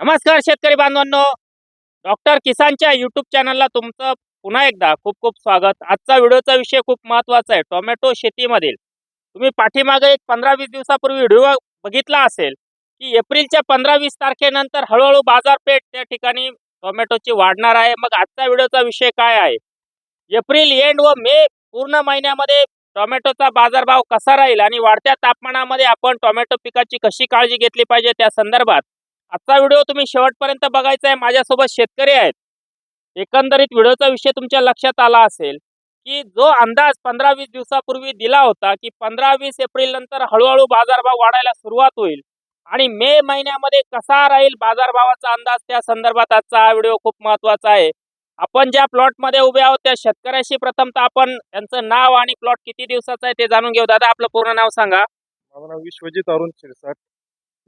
नमस्कार शेतकरी बांधवांनो. डॉक्टर किसानच्या युट्यूब चॅनलला तुमचं पुन्हा एकदा खूप खूप स्वागत. आजचा व्हिडिओचा विषय खूप महत्त्वाचा आहे. टोमॅटो शेतीमधील. तुम्ही पाठीमागे एक पंधरा वीस दिवसापूर्वी व्हिडिओ बघितला असेल की एप्रिलच्या पंधरा वीस तारखेनंतर हळूहळू बाजारपेठ त्या ठिकाणी टोमॅटोची वाढणार आहे. मग आजचा व्हिडिओचा विषय काय आहे? एप्रिल एंड व मे पूर्ण महिन्यामध्ये टोमॅटोचा बाजारभाव कसा राहील आणि वाढत्या तापमानामध्ये आपण टोमॅटो पिकाची कशी काळजी घेतली पाहिजे त्या संदर्भात आजचा व्हिडिओ तुम्ही शेवटपर्यंत बघायचा आहे. माझ्यासोबत शेतकरी आहेत. एकंदरीत व्हिडिओचा विषय तुमच्या लक्षात आला असेल की जो अंदाज पंधरा वीस दिवसापूर्वी दिला होता की पंधरा वीस एप्रिल नंतर हळूहळू बाजारभाव वाढायला सुरुवात होईल आणि मे महिन्यामध्ये कसा राहील बाजारभावाचा अंदाज त्या संदर्भात आजचा हा व्हिडिओ खूप महत्त्वाचा आहे. आपण ज्या प्लॉटमध्ये उभे आहोत त्या शेतकऱ्याशी प्रथमतः आपण त्यांचं नाव आणि प्लॉट किती दिवसाचं आहे ते जाणून घेऊ. दादा आपलं पूर्ण नाव सांगा. माझं नाव विश्वजित अरुण शिरसाट.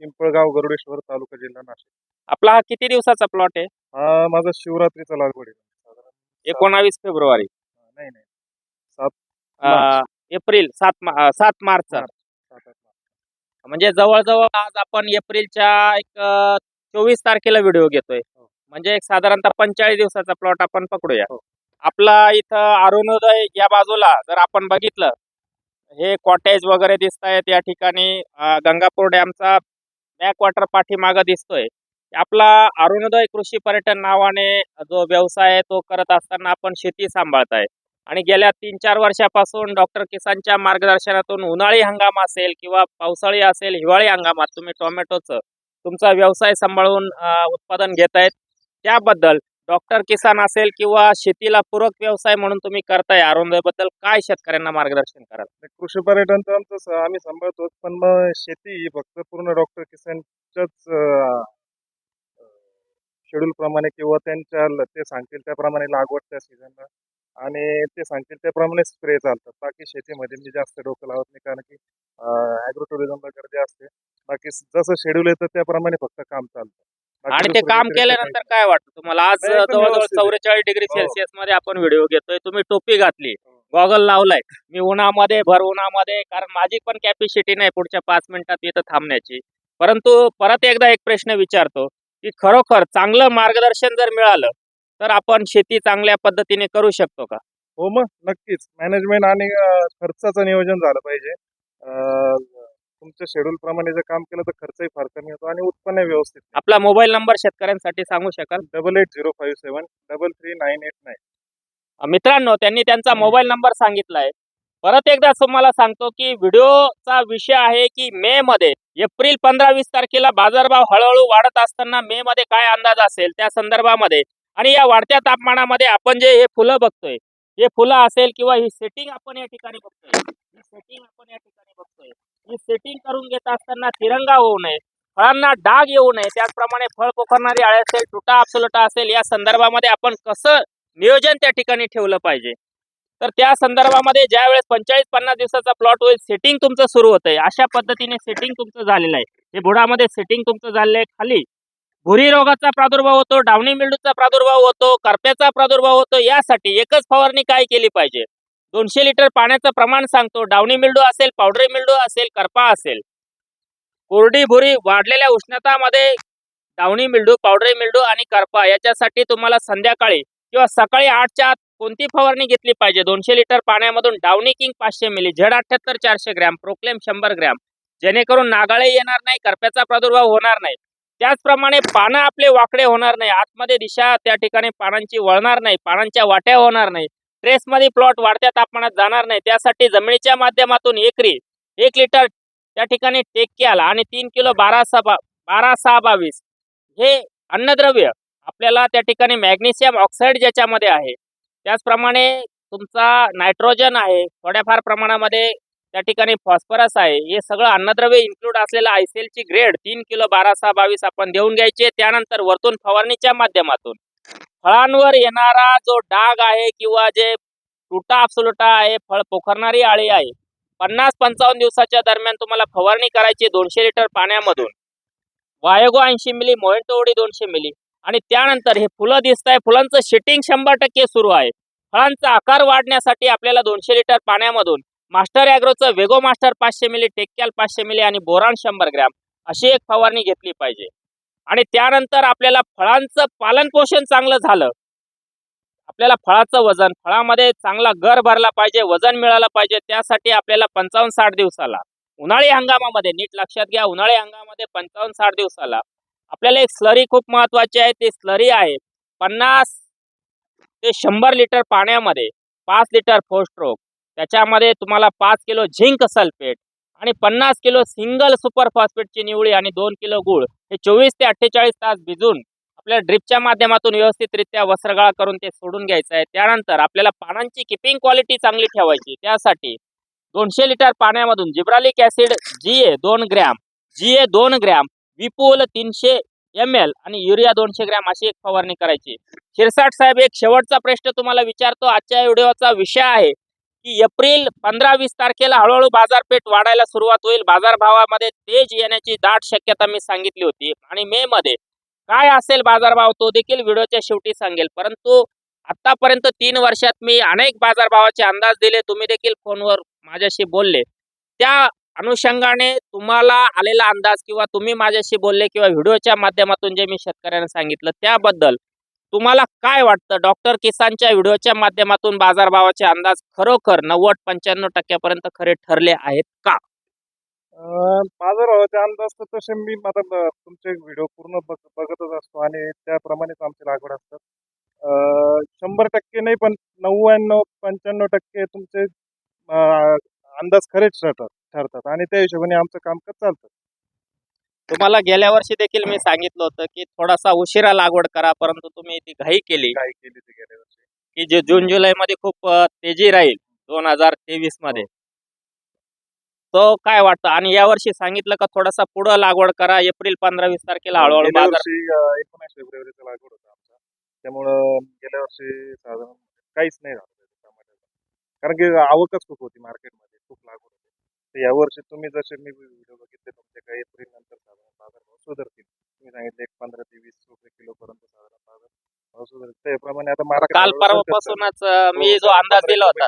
पिंपळगाव गरुडेश्वर तालुका जिल्हा नाशिक. आपला हा किती दिवसाचा प्लॉट आहे? हा माझा शिवरात्रीचा लागवड आहे. साधारण एकोणावीस फेब्रुवारी. हा, नाही नाही. अं, एप्रिल सात मा- अं, सात मार्चचा मार्च. सात आठ मार्च. म्हणजे जवळजवळ आज आपण एप्रिलच्या एक चोवीस तारखेला व्हिडिओ घेतोय. हो. म्हणजे एक साधारणतः पंचेचाळीस दिवसाचा प्लॉट आपण पकडूया. हो. आपला इथं अरुणोदय या बाजूला जर आपण बघितलं हे कॉटेज वगैरे दिसत आहेत या ठिकाणी. अं, गंगापूर डॅमचा बॅकवॉटर पाठीमागं दिसतोय. आपला अरुणोदय कृषी पर्यटन नावाने जो व्यवसाय आहे तो करत असताना आपण शेती सांभाळत आहे आणि गेल्या तीन चार वर्षापासून डॉक्टर किसानच्या मार्गदर्शनातून उन्हाळी हंगाम असेल किंवा पावसाळी असेल हिवाळी हंगामात तुम्ही टोमॅटोचं तुमचा व्यवसाय सांभाळून उत्पादन घेत आहेत त्याबद्दल डॉक्टर किसान असेल किंवा शेतीला पूरक व्यवसाय म्हणून तुम्ही करतायबद्दल काय शेतकऱ्यांना मार्गदर्शन कराल? कृषी पर्यटन तर आमचं स- आम्ही सांभाळतोच पण मग शेती ही फक्त पूर्ण डॉक्टर किसानच्याच शेड्यूल प्रमाणे किंवा त्यांच्या ल- ते सांगतील त्याप्रमाणे लागवड त्या सीझनला आणि ते सांगतील त्याप्रमाणे स्प्रे चालतात. बाकी शेतीमध्ये मी जास्त डोकं लावत नाही कारण की ॲग्रो टुरिझमला गर्दी असते. बाकी स- जसं शेड्यूल येतं त्याप्रमाणे फक्त काम चालतं. आणि ते काम केल्यानंतर काय वाटतं? तुम्हाला आज जवळजवळ. चौवेचाळीस डिग्री हो. सेल्सिअसमध्ये आपण व्हिडिओ घेतोय. तुम्ही टोपी घातली हो. गॉगल लावलाय. मी उन्हामध्ये भर उन्हामध्ये कारण माझी पण कॅपॅसिटी नाही पुढच्या पाच मिनिटात इथं थांबण्याची. परंतु परत एकदा एक प्रश्न विचारतो की खरोखर चांगलं मार्गदर्शन जर मिळालं तर आपण शेती चांगल्या पद्धतीने करू शकतो का? हो मग नक्कीच. मॅनेजमेंट आणि खर्चाचं नियोजन झालं पाहिजे. तुमच्या शेड्यूल प्रमाणे जर काम केलं तर खर्चही फार कमी होतो आणि उत्पन्न व्यवस्थित आपला मोबाईल नंबर शेतकऱ्यांसाठी सांगू शकाल? Double eight zero five seven double three nine eight nine मित्रांनो त्यांनी त्यांचा. मोबाईल नंबर सांगितलाय. परत एकदा तुम्हाला सांगतो की व्हिडिओचा विषय आहे की मे मध्ये एप्रिल पंधरा वीस तारखेला बाजारभाव हळूहळू वाढत असताना मे मध्ये काय अंदाज असेल? त्या संदर्भामध्ये. आणि या वाढत्या तापमानामध्ये आपण जे हे फुलं बघतोय हे फुलं असेल किंवा ही सेटिंग आपण या ठिकाणी बघतोय. ही सेटिंग आपण या ठिकाणी सेटिंग करून घेत असताना तिरंगा होऊ नये फळांना डाग येऊ नये त्याचप्रमाणे फळ पोखरणारी आळे असेल तुटा आपसुलटा असेल या संदर्भामध्ये आपण कसं नियोजन त्या ठिकाणी ठेवलं पाहिजे? तर त्या संदर्भामध्ये ज्या वेळेस पंचेचाळीस पन्नास दिवसाचा प्लॉट होईल सेटिंग तुमचं सुरू होतंय. अशा पद्धतीने सेटिंग तुमचं झालेलं आहे. हे बुडामध्ये सेटिंग तुमचं झालेलं आहे. खाली भुरी रोगाचा प्रादुर्भाव होतो डावणी मिल्डूचा प्रादुर्भाव होतो करप्याचा प्रादुर्भाव होतो. यासाठी एकच फवारणी काय केली पाहिजे? दोनशे लिटर पाण्याचं प्रमाण सांगतो. डावणी मिल्डू असेल पावडरी मिल्डू असेल करपा असेल. कोरडी भुरी वाढलेल्या उष्णतामध्ये डावणी मिल्डू पावडरी मिल्डू आणि करपा याच्यासाठी तुम्हाला संध्याकाळी किंवा सकाळी आठच्या आत कोणती फवारणी घेतली पाहिजे? दोनशे लिटर पाण्यामधून डावणी किंग पाचशे मिली झेड अठ्याहत्तर चारशे ग्रॅम प्रोक्लेम शंभर ग्रॅम. जेणेकरून नागाळे येणार नाही करप्याचा प्रादुर्भाव होणार नाही. त्याचप्रमाणे पानं आपले वाकडे होणार नाही आतमध्ये दिशा त्या ठिकाणी पानांची वळणार नाही पानांच्या वाट्या होणार नाही. ट्रेसमध्ये प्लॉट वाढत्या तापमानात जाणार नाही. त्यासाठी जमिनीच्या माध्यमातून एकरी एक लिटर त्या ठिकाणी टेक्याल आणि तीन किलो बारा सहा बारा सहा बावीस हे अन्नद्रव्य आपल्याला त्या ठिकाणी मॅग्नेशियम ऑक्साईड ज्याच्यामध्ये आहे. त्याचप्रमाणे तुमचा नायट्रोजन आहे थोड्याफार प्रमाणामध्ये त्या ठिकाणी फॉस्फरस आहे. हे सगळं अन्नद्रव्य इन्क्लूड असलेलं आयसेलची ग्रेड तीन किलो बारा सहा बावीस आपण देऊन घ्यायचे. त्यानंतर वरतून फवारणीच्या माध्यमातून. फळांवर येणारा जो डाग आहे किंवा जे तुटा सुलटा आहे फळ पोखरणारी आळी आहे पन्नास पंचावन्न दिवसाच्या दरम्यान तुम्हाला फवारणी करायची दोनशे लिटर पाण्यामधून. वायगो ऐंशी मिली मोहेंटोवडी दोनशे मिली. आणि त्यानंतर हे फुलं दिसत आहे फुलांचं शेटिंग शंभर टक्के सुरू आहे. फळांचा आकार वाढण्यासाठी आपल्याला दोनशे लिटर पाण्यामधून मास्टर ॲग्रोचं वेगो मास्टर पाचशे मिली टेक्कॅल पाचशे मिली आणि बोरान शंभर ग्रॅम अशी एक फवारणी घेतली पाहिजे. आणि त्यानंतर आपल्याला फळांचं पालन पोषण चांगलं झालं. आपल्याला फळाचं वजन फळामध्ये चांगला गर भरला पाहिजे वजन मिळालं पाहिजे त्यासाठी आपल्याला पंचावन्न साठ दिवसाला. उन्हाळी हंगामामध्ये नीट लक्षात घ्या उन्हाळी हंगामामध्ये पंचावन्न साठ दिवसाला. आपल्याला एक स्लरी खूप महत्वाची आहे ती स्लरी आहे पन्नास ते शंभर लिटर पाण्यामध्ये पाच लिटर फोस्ट्रोक त्याच्यामध्ये तुम्हाला पाच किलो झिंक सल्फेट आणि पन्नास किलो सिंगल सुपर फॉस्फेटची निवळी आणि दोन किलो गुळ हे चोवीस ते अठ्ठेचाळीस तास भिजून आपल्या ड्रिपच्या माध्यमातून व्यवस्थितरित्या वस्त्रगाळ करून ते सोडून घ्यायचं आहे. त्यानंतर आपल्याला पानांची किपिंग क्वालिटी चांगली ठेवायची. त्यासाठी दोनशे लिटर पाण्यामधून जिब्रालिक ऍसिड जी ए दोन ग्रॅम जी ए दोन ग्रॅम विपुल तीनशे एम एल आणि युरिया दोनशे ग्रॅम अशी एक फवारणी करायची. शिरसाट साहेब एक शेवटचा प्रश्न तुम्हाला विचारतो. आजच्या व्हिडिओचा विषय आहे की एप्रिल पंधरा वीस तारखेला हळूहळू बाजारपेठ वाढायला सुरुवात होईल. बाजारभावामध्ये तेज येण्याची दाट शक्यता मी सांगितली होती. आणि मे मध्ये काय असेल बाजारभाव तो देखील व्हिडिओच्या शेवटी सांगेल. परंतु आतापर्यंत तीन वर्षात मी अनेक बाजारभावाचे अंदाज दिले. तुम्ही देखील फोनवर माझ्याशी बोलले. त्या अनुषंगाने तुम्हाला आलेला अंदाज किंवा तुम्ही माझ्याशी बोलले किंवा व्हिडिओच्या माध्यमातून जे मी शेतकऱ्यांना सांगितलं त्याबद्दल तुम्हाला काय वाटतं? डॉक्टर किसानच्या व्हिडिओच्या माध्यमातून बाजारभावाचे अंदाज खरोखर नव्वद पंच्याण्णव टक्क्यापर्यंत खरे ठरले आहेत का? बाजारभावाचे अंदाज तर तसे मी आता ब- तुमचे व्हिडिओ पूर्ण बघ बघतच असतो आणि त्याप्रमाणेच आमची लागवड असतात शंभर टक्के नाही पण नव्याण्णव पंच्याण्णव टक्के तुमचे अंदाज खरेच ठरतात. ठरतात. आणि त्या हिशोबाने आमचं कामकाज चालतं. तुम्हाला गेल्या वर्षी देखील मी सांगितलं होतं की थोडासा उशिरा लागवड करा परंतु तुम्ही ती घाई केली. काय केली ते गेल्या वर्षी. की जे जून जुलै मध्ये खूप अ, तेजी राहील दोन हजार तेवीसमध्ये तो काय वाटतं? आणि यावर्षी सांगितलं का थोडासा पुढं लागवड करा एप्रिल पंधरा वीस तारखेला हळूहळू गेल्या बाजार वर्षी अं, एकोणीस फेब्रुवारीचा लागवड होता आमचा. त्यामुळं गेल्या वर्षी साधारण काहीच नाही झालं टमाट्याचं कारण की आवकच खूप होती मार्केटमध्ये खूप लागवड होती. तर या वर्षी तुम्ही जसे मी व्हिडिओ बघितले तुमचे काही एप्रिल नंतर साधारण बाजारभाव सुधारतील. तुम्ही सांगितले एक पंधरा ते वीस रुपये किलो पर्यंत साधारण बाजार भाव सुधारतील. त्याप्रमाणे आता market काल परवापासूनच मी जो अंदाज दिला होता.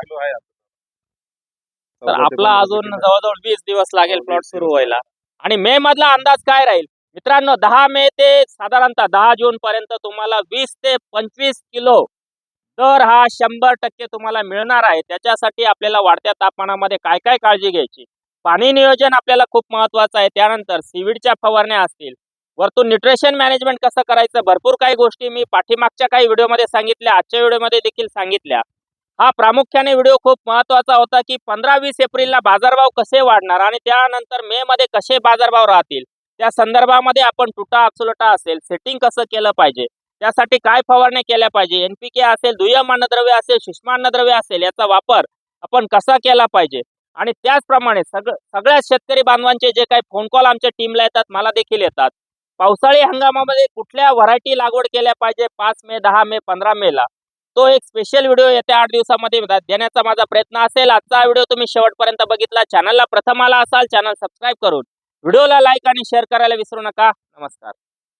तर आपला अजून. जवळजवळ वीस दिवस लागेल प्लॉट सुरू व्हायला. आणि मे मधला अंदाज काय राहील? मित्रांनो दहा मे ते साधारणतः दहा जून पर्यंत तुम्हाला वीस ते पंचवीस किलो तर हा शंभर टक्के तुम्हाला मिळणार आहे. त्याच्यासाठी आपल्याला वाढत्या तापमानामध्ये काय काय काळजी घ्यायची? पाणी नियोजन आपल्याला खूप महत्वाचं आहे. त्यानंतर सीविडच्या फवारण्या असतील. वरतून न्यूट्रिशन मॅनेजमेंट कसं करायचं? भरपूर काही गोष्टी मी पाठीमागच्या काही व्हिडिओमध्ये सांगितल्या. आजच्या व्हिडिओमध्ये देखील सांगितल्या. हा प्रामुख्याने व्हिडिओ खूप महत्त्वाचा होता की पंधरा वीस एप्रिलला बाजारभाव कसे वाढणार आणि त्यानंतर मे मध्ये कसे बाजारभाव राहतील? त्या संदर्भामध्ये आपण तुटा अक्सुलटा असेल सेटिंग कसं केलं पाहिजे? त्यासाठी काय फवारण्या केल्या पाहिजे? एनपीके असेल दुय्यम अन्नद्रव्य असेल सूक्ष्म अन्नद्रव्य असेल याचा वापर आपण कसा केला पाहिजे? आणि त्याचप्रमाणे सगळं सगळ्या शेतकरी बांधवांचे जे काही फोन कॉल आमच्या टीमला येतात मला देखील येतात. पावसाळी हंगामामध्ये कुठल्या व्हरायटी लागवड केल्या पाहिजे? पाच मे दहा मे पंधरा मेला तो एक स्पेशल व्हिडिओ येत्या आठ दिवसामध्ये देण्याचा माझा प्रयत्न असेल. आजचा व्हिडिओ तुम्ही शेवटपर्यंत बघितला. चॅनलला प्रथम आला असाल चॅनल सबस्क्राईब करून. व्हिडिओला लाईक आणि शेअर करायला विसरू नका. नमस्कार.